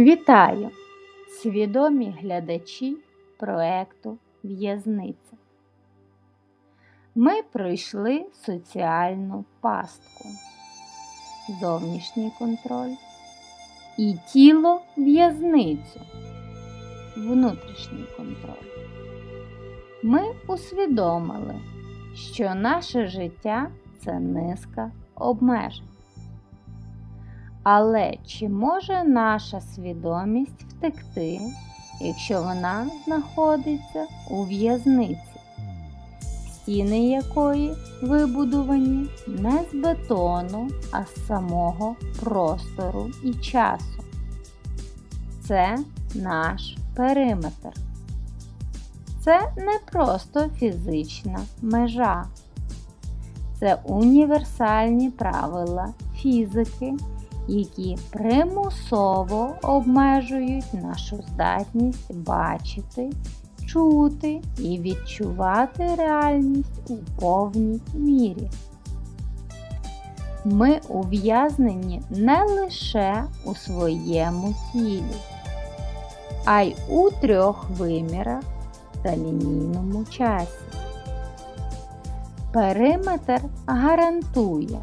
Вітаю, свідомі глядачі проекту В'язниця. Ми пройшли соціальну пастку, зовнішній контроль і тіло в'язницю, внутрішній контроль. Ми усвідомили, що наше життя це низка обмежень. Але чи може наша свідомість втекти, якщо вона знаходиться у в'язниці, стіни якої вибудовані не з бетону, а з самого простору і часу? Це наш периметр. Це не просто фізична межа, це універсальні правила фізики які примусово обмежують нашу здатність бачити, чути і відчувати реальність у повній мірі. Ми ув'язнені не лише у своєму тілі, а й у трьох вимірах та лінійному часі. Периметр гарантує,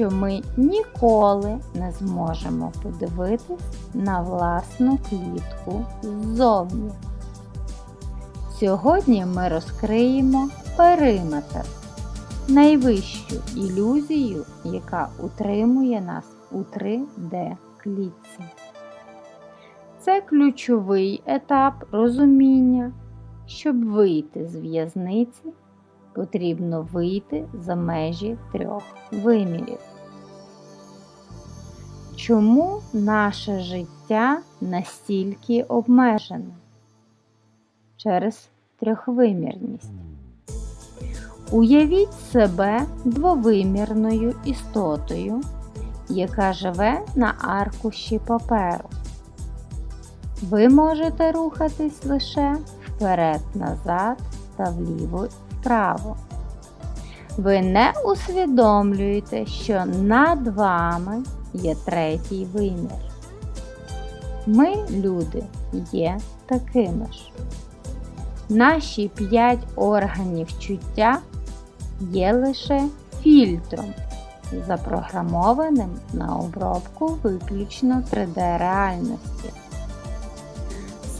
що ми ніколи не зможемо подивитись на власну клітку ззовні. Сьогодні ми розкриємо периметр, найвищу ілюзію, яка утримує нас у 3D клітці. Це ключовий етап розуміння, щоб вийти з в'язниці потрібно вийти за межі трьох вимірів. Чому наше життя настільки обмежене? Через трьохвимірність. Уявіть себе двовимірною істотою, яка живе на аркуші паперу. Ви можете рухатись лише вперед-назад та вліво вправо. Ви не усвідомлюєте, що над вами є третій вимір. Ми, люди, є такими ж. Наші п'ять органів чуття є лише фільтром, запрограмованим на обробку виключно 3D-реальності.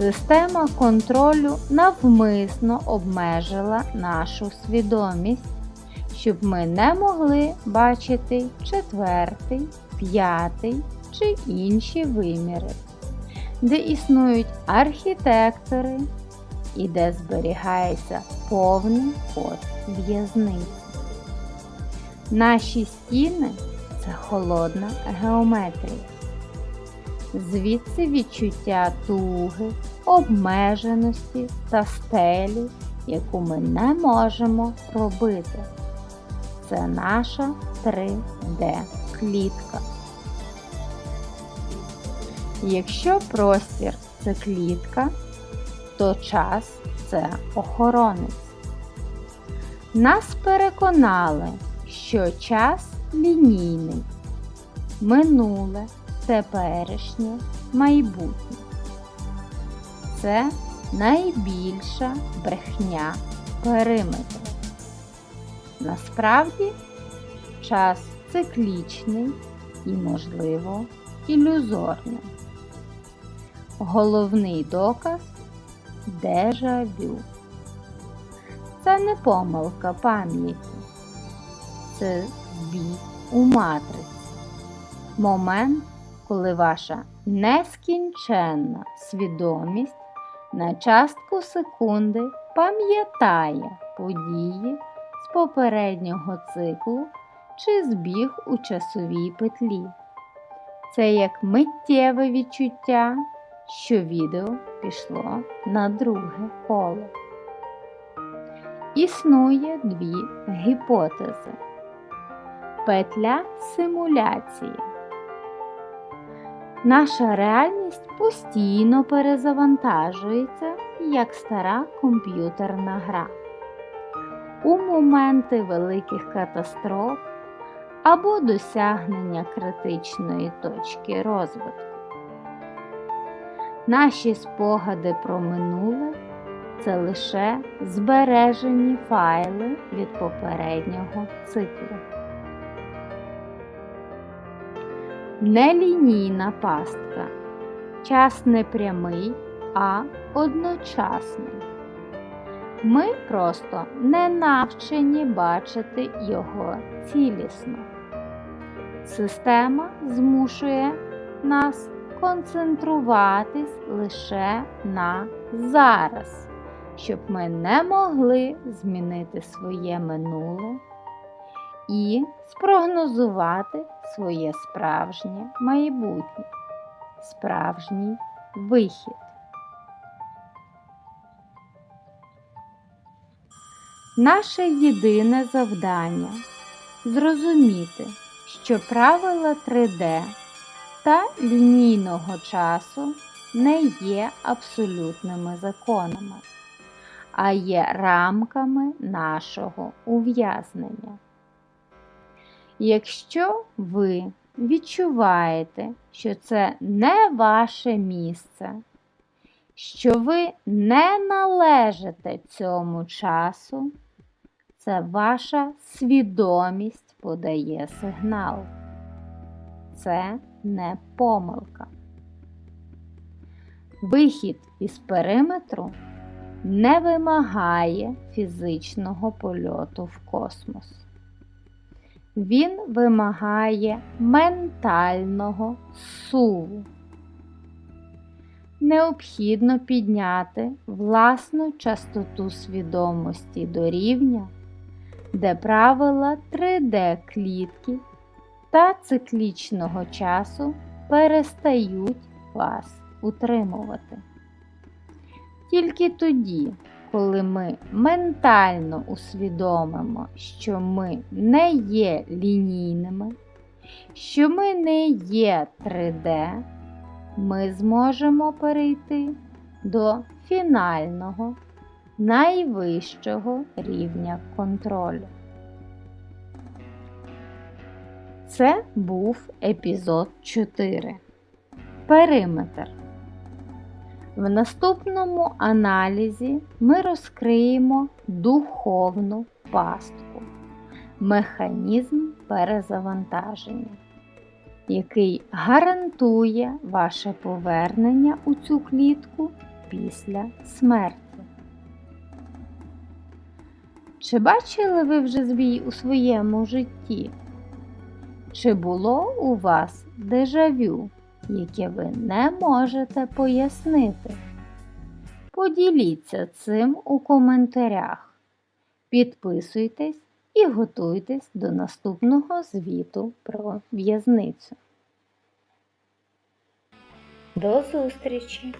Система контролю навмисно обмежила нашу свідомість, щоб ми не могли бачити четвертий, п'ятий чи інші виміри, де існують архітектори і де зберігається повний код в'язниці. Наші стіни це холодна геометрія звідси відчуття туги, обмеженості та стелі, яку ми не можемо робити. Це наша 3D-клітка. Якщо простір це клітка, то час це охоронець. Нас переконали, що час лінійний, минуле теперішнє майбутнє. Це найбільша брехня периметру. Насправді час циклічний і, можливо, ілюзорний. Головний доказ дежавю. Це не помилка пам'яті, це збій у матриці. Момент коли ваша нескінченна свідомість на частку секунди пам'ятає події з попереднього циклу чи збіг у часовій петлі. Це як миттєве відчуття, що відео пішло на друге коло. Існує дві гіпотези. Петля симуляції. Наша реальність постійно перезавантажується як стара комп'ютерна гра. У моменти великих катастроф або досягнення критичної точки розвитку. Наші спогади про минуле це лише збережені файли від попереднього циклу. Нелінійна пастка. Час не прямий, а одночасний. Ми просто не навчені бачити його цілісно. Система змушує нас концентруватись лише на зараз, щоб ми не могли змінити своє минуле і спрогнозувати своє справжнє майбутнє, справжній вихід. Наше єдине завдання зрозуміти, що правила 3D та лінійного часу не є абсолютними законами, а є рамками нашого ув'язнення. Якщо ви відчуваєте, що це не ваше місце, що ви не належите цьому часу, це ваша свідомість подає сигнал. Це не помилка. Вихід із периметру не вимагає фізичного польоту в космос. Він вимагає ментального суву. Необхідно підняти власну частоту свідомості до рівня, де правила 3D-клітки та циклічного часу перестають вас утримувати. Тільки тоді, коли ми ментально усвідомимо, що ми не є лінійними, що ми не є 3D, ми зможемо перейти до фінального, найвищого рівня контролю. Це був епізод 4. Периметр. В наступному аналізі ми розкриємо духовну пастку, механізм перезавантаження, який гарантує ваше повернення у цю клітку після смерті. Чи бачили ви вже збій у своєму житті? Чи було у вас дежавю? Яке ви не можете пояснити. Поділіться цим у коментарях. Підписуйтесь і готуйтесь до наступного звіту про в'язницю. До зустрічі!